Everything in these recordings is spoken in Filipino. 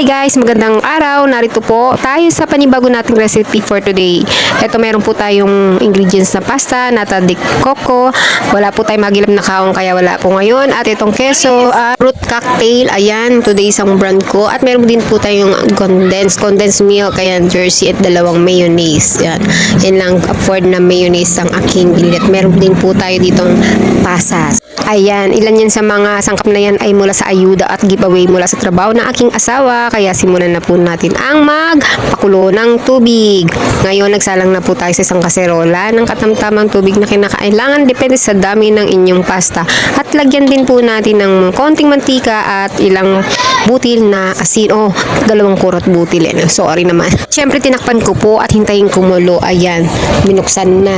Hi guys, magandang araw. Narito po tayo sa panibago nating recipe for today. Ito meron po tayong ingredients na pasta, nata de coco. Wala po tayong magilap na kaong kaya wala po ngayon. At itong keso, ah, fruit cocktail. Ayan, today isang brand ko. At meron din po tayong condensed, condensed milk. Ayan, jersey at dalawang mayonnaise. Yan. Yan lang afford na mayonnaise ang aking binili. Meron din po tayo ditong pasas. Ayan, ilan yan sa mga sangkap na yan ay mula sa ayuda at giveaway mula sa trabaho ng aking asawa. Kaya simulan na po natin ang magpakulo ng tubig. Ngayon, nagsalang na po tayo sa isang kaserola ng katamtamang tubig na kinakailangan depende sa dami ng inyong pasta. At lagyan din po natin ng konting mantika at ilang butil na asin. Oh, dalawang kurot butil. Eh. Sorry naman. Siyempre, tinakpan ko po at hintayin kumulo. Ayan, binuksan na.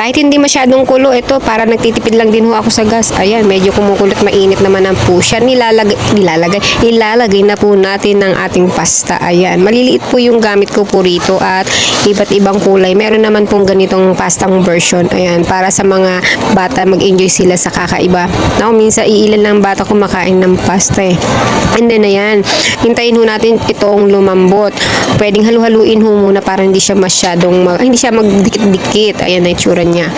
Kahit hindi masyadong kulo, ito para nagtitipid lang din ho ako sa gas. Ayan, medyo kumukulot, mainit naman ang po siya. Nilalagay, nilalagay, ilalagay na po natin ng ating pasta. Ayan, maliliit po yung gamit ko po rito at iba't ibang kulay. Meron naman pong ganitong pastang version. Ayan, para sa mga bata, mag-enjoy sila sa kakaiba. Ako, minsan iilan lang bata kumakain ng pasta eh. And then, ayan, hintayin ho natin itong lumambot. Pwedeng halu-haluin ho muna para hindi siya masyadong, mag, hindi siya magdikit-dikit. Ayan na itsura niya.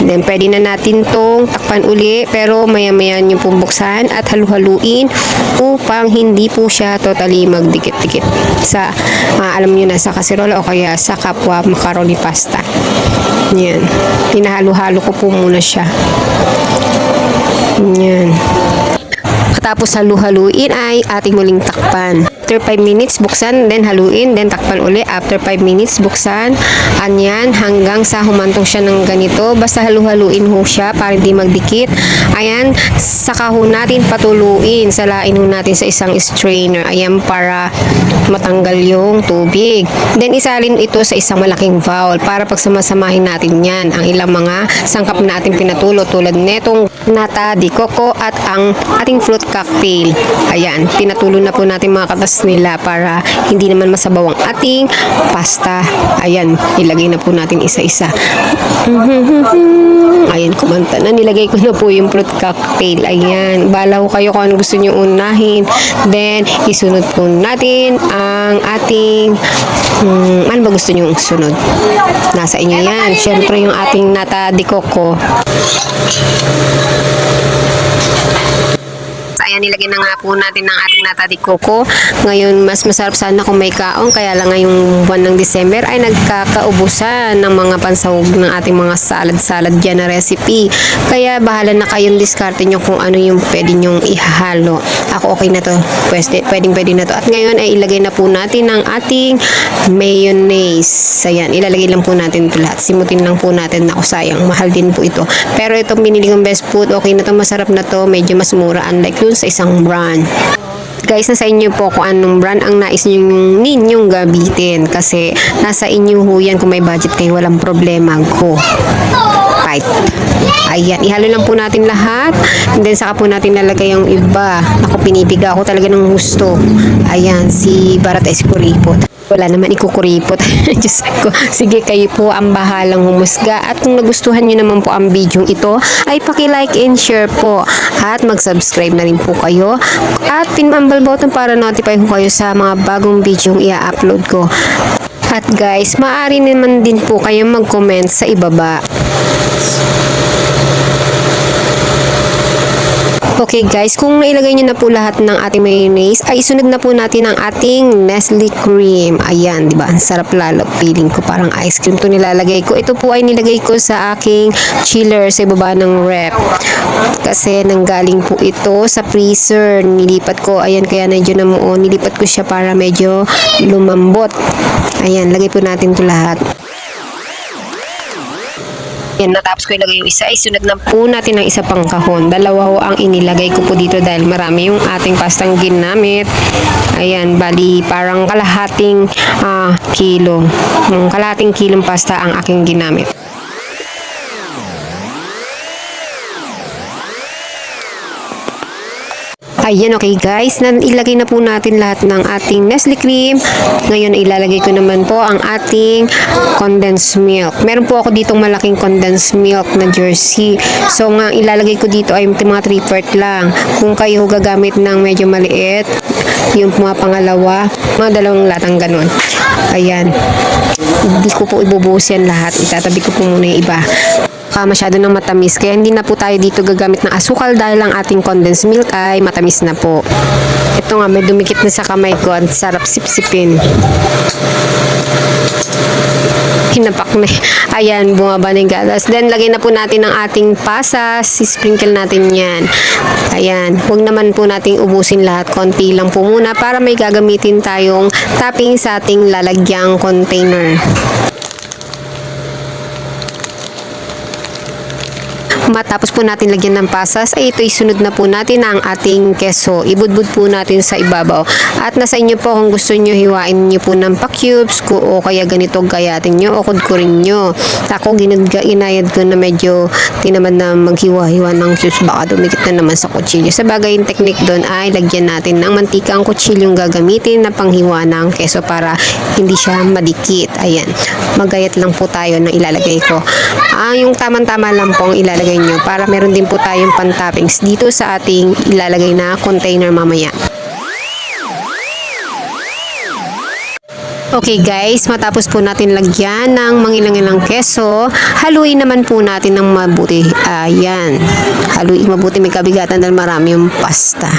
And then, pwede na natin tong takpan uli, pero maya-maya nyo pong buksan at halu-haluin upang hindi po siya totally magdikit-dikit sa, ah, alam nyo na, sa kaserola o kaya sa kapwa macaroni pasta. Yan. Pinahalo-halo ko po muna siya. Yan. Tapos halu-haluin ay ating muling takpan. After 5 minutes, buksan, then haluin, then takpan uli. After 5 minutes, buksan. Anyan, hanggang sa humantong siya ng ganito. Basta halu-haluin ho siya para hindi magdikit. Ayan, saka ho natin patuluin. Salain ho natin sa isang strainer. Ayan, para matanggal yung tubig. Then, isalin ito sa isang malaking bowl para pagsamasamahin natin yan. Ang ilang mga sangkap na ating pinatulo tulad netong nata di coco at ang ating fruit cocktail. Ayan, pinatulo na po natin mga katas nila para hindi naman masabaw ang ating pasta. Ayan, ilagay na po natin isa-isa. Ayan, kumanta na. Nilagay ko na po yung fruit cocktail. Ayan, bala ko kayo kung ano gusto nyo unahin. Then, isunod po natin ang ating hmm, ano ba gusto nyo sunod? Nasa inyo yan. Siyempre, yung ating nata de coco. Ayan, nilagay na nga po natin ng ating nata coco. Ngayon, mas masarap sana kung may kaong. Kaya lang ngayong buwan ng December ay nagkakaubusan ng mga pansahog ng ating mga salad-salad dyan na recipe. Kaya bahala na kayong diskarte nyo kung ano yung pwede nyong ihalo. Ako okay na to. Pwede, pwedeng pwede na to. At ngayon ay ilagay na po natin ang ating mayonnaise. Ayan, ilalagay lang po natin ito lahat. Simutin lang po natin. Ako sayang, mahal din po ito. Pero itong binili kong best food, okay na to, masarap na to. Medyo mas mura unlike dun sa isang brand guys, nasa inyo po kung anong brand ang nais ninyong, ninyong gamitin. Kasi nasa inyo ho yan kung may budget kayo, walang problema. Go. Right. Ayan, ihalo lang po natin lahat. And then saka po natin lalagay yung iba. Ako pinipiga ako talaga ng gusto. Ayan, si Barat Escuripot. Wala naman ikukuripot. Diyos ko. Sige, kayo po ang bahalang humusga. At kung nagustuhan nyo naman po ang video ito, ay paki-like and share po. At mag-subscribe na rin po kayo. At pinambal button para notify ko kayo sa mga bagong video yung i-upload ko. At guys, maaari naman din po kayong mag-comment sa ibaba. Okay guys, kung nailagay nyo na po lahat ng ating mayonnaise, ay isunod na po natin ang ating Nestle cream. Ayan, di ba? Ang sarap lalo. Feeling ko parang ice cream to nilalagay ko. Ito po ay nilagay ko sa aking chiller sa ibaba ng rep. Kasi nanggaling po ito sa freezer. Nilipat ko. Ayan, kaya medyo namuo. Nilipat ko siya para medyo lumambot. Ayan, lagay po natin to lahat. Yan, natapos ko ilagay yung isa. Ay, sunod na po natin ang isa pang kahon. Dalawa ho ang inilagay ko po dito dahil marami yung ating pastang ginamit. Ayan, bali parang kalahating ah, kilo. Yung kalahating kilong pasta ang aking ginamit. Ayan, okay guys. Na, ilagay na po natin lahat ng ating Nestle cream. Ngayon, ilalagay ko naman po ang ating condensed milk. Meron po ako ditong malaking condensed milk na jersey. So, nga ilalagay ko dito ay mga 3 part lang. Kung kayo gagamit ng medyo maliit, Yung mga pangalawa, mga dalawang latang ganun. Ayan. Hindi ko po ibubuhos yan lahat. Itatabi ko po muna yung iba ka masyado ng matamis. Kaya hindi na po tayo dito gagamit ng asukal dahil ang ating condensed milk ay matamis na po. Ito nga, may dumikit na sa kamay ko. Ang sarap sipsipin. Hinapak na. Ayan, bumaba na yung gatas. Then, lagay na po natin ang ating pasas. Sprinkle natin yan. Ayan. Huwag naman po nating ubusin lahat. Konti lang po muna para may gagamitin tayong topping sa ating lalagyang container. Matapos po natin lagyan ng pasas, ay ito isunod na po natin ang ating keso. Ibudbud po natin sa ibabaw. At nasa inyo po kung gusto nyo hiwain nyo po ng pa-cubes o kaya ganito gayatin nyo o kudkurin nyo. Ako ginadga, inayad ko na medyo tinamad na maghiwa-hiwa ng cubes baka dumikit na naman sa kutsilyo. Sa bagay yung technique doon ay lagyan natin ng mantika ang kutsilyong gagamitin na panghiwa ng keso para hindi siya madikit. Ayan. Magayat lang po tayo ng ilalagay ko. Ah, yung tamang-tama lang po ang ilalagay nyo para meron din po tayong pan-toppings dito sa ating ilalagay na container mamaya. Okay guys, matapos po natin lagyan ng mangilang-ilang keso, haluin naman po natin ng mabuti. Ayan. Haluin mabuti, may kabigatan dahil marami yung pasta.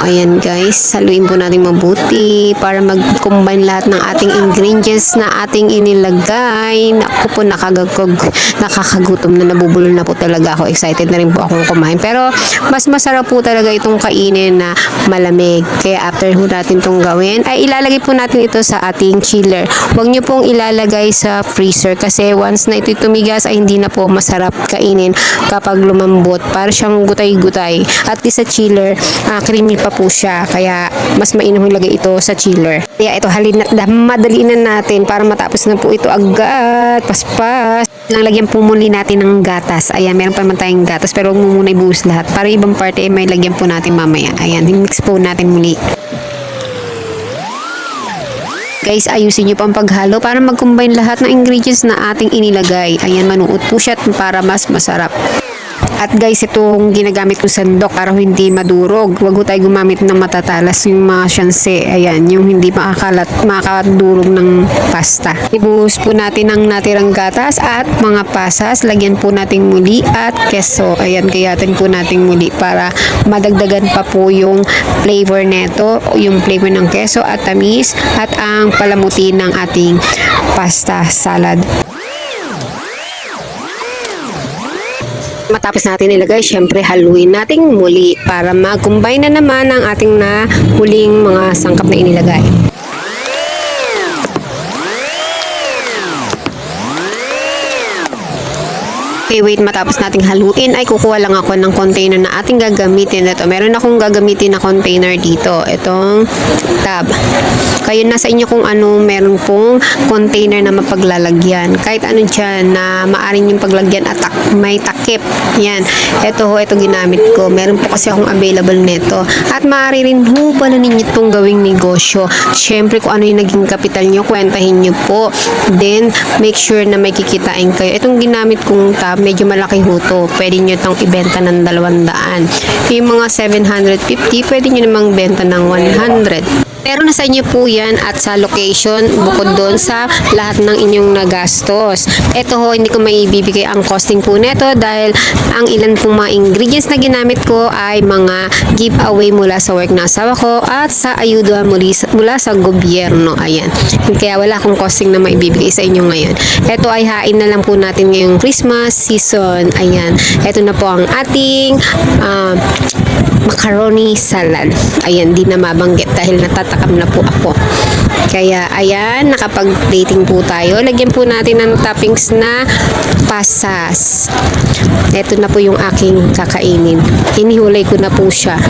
Ayan guys, haluin po natin mabuti para mag-combine lahat ng ating ingredients na ating inilagay. Naku po, nakagagog, nakakagutom na nabubulol na po talaga ako. Excited na rin po akong kumain. Pero mas masarap po talaga itong kainin na malamig. Kaya after po natin itong gawin, ay ilalagay po natin ito sa ating chiller. Huwag nyo pong ilalagay sa freezer kasi once na ito tumigas ay hindi na po masarap kainin kapag lumambot. Para siyang gutay-gutay. At sa chiller, ah, creamy pa po siya. Kaya mas mainam ilagay ito sa chiller. Kaya ito halin na, madali na natin para matapos na po ito agad. Paspas. Lang lagyan po muli natin ng gatas. Ayan, meron pa naman tayong gatas pero huwag mo muna ibuhos lahat. Para ibang parte ay may lagyan po natin mamaya. Ayan, mix po natin muli. Guys, ayusin nyo pa ang paghalo para mag-combine lahat ng ingredients na ating inilagay. Ayan, manuot po siya para mas masarap. At guys, itong ginagamit ko sandok para hindi madurog. Huwag tayo gumamit ng matatalas yung mga syanse. Ayan, yung hindi makakalat, makakadurog ng pasta. Ibuhos po natin ang natirang gatas at mga pasas. Lagyan po natin muli at keso. Ayan, gayatin po natin muli para madagdagan pa po yung flavor neto, yung flavor ng keso at tamis at ang palamuti ng ating pasta salad. Matapos natin ilagay, syempre haluin natin muli para mag-combine na naman ang ating na huling mga sangkap na inilagay. Okay, wait, matapos nating haluin ay kukuha lang ako ng container na ating gagamitin. Ito, meron akong gagamitin na container dito. Itong tab. Kayo na sa inyo kung ano meron pong container na mapaglalagyan. Kahit ano dyan na maaring yung paglagyan at tak- may takip. Yan. Ito ho, ito ginamit ko. Meron po kasi akong available nito. At maaari rin ho pala ninyo itong gawing negosyo. Siyempre, kung ano yung naging kapital nyo, kwentahin nyo po. Then, make sure na may kikitain kayo. Itong ginamit kong tab, medyo malaki ho to. Pwede nyo itong ibenta ng 200. Yung mga 750, pwede nyo namang benta ng 100. Pero nasa inyo po yan at sa location bukod doon sa lahat ng inyong nagastos. Ito ho, hindi ko maibibigay ang costing po neto dahil ang ilan pong mga ingredients na ginamit ko ay mga giveaway mula sa work na asawa ko at sa ayuda muli mula sa gobyerno. Ayan. Kaya wala akong costing na maibibigay sa inyo ngayon. Ito ay hain na lang po natin ngayong Christmas season. Ayan. Ito na po ang ating ah, macaroni salad. Ayan, di na mabanggit dahil natatakam na po ako. Kaya, ayan, nakapag-dating po tayo. Lagyan po natin ng toppings na pasas. Ito na po yung aking kakainin. Inihulay ko na po siya.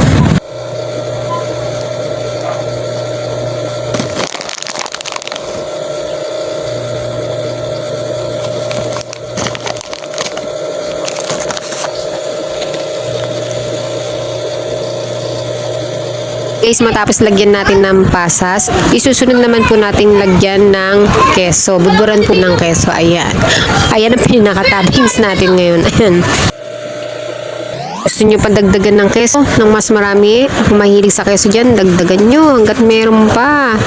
Guys, matapos lagyan natin ng pasas, isusunod naman po nating lagyan ng keso. Budburan po ng keso. Ayan. Ayan ang pinaka-toppings natin ngayon. Ayan. Gusto nyo pa dagdagan ng keso ng mas marami? Kung mahilig sa keso dyan, dagdagan nyo hanggat meron pa.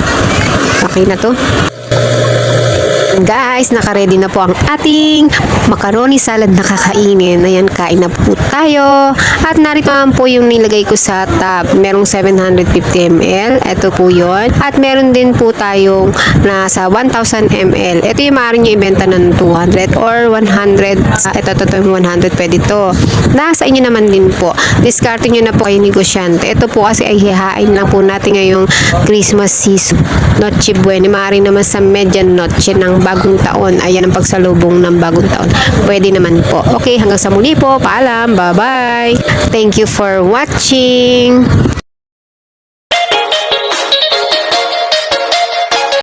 Okay na to. Guys, nakaredy na po ang ating macaroni salad na kakainin. Ayan, kain na po tayo. At narito naman po yung nilagay ko sa tab. Merong 750 ml. Ito po yon At meron din po tayong nasa 1000 ml. Ito yung maaari nyo ibenta ng 200 or 100. Ah, ito, ito, ito yung 100. Pwede to. Nasa inyo naman din po. Discarte nyo na po kayo negosyante. Ito po kasi ay hihain lang po natin ngayong Christmas season. Noche Buena. Maaari naman sa noche ng bagong taon. Ayan ang pagsalubong ng bagong taon. Pwede naman po. Okay, hanggang sa muli po. Paalam. Bye-bye. Thank you for watching.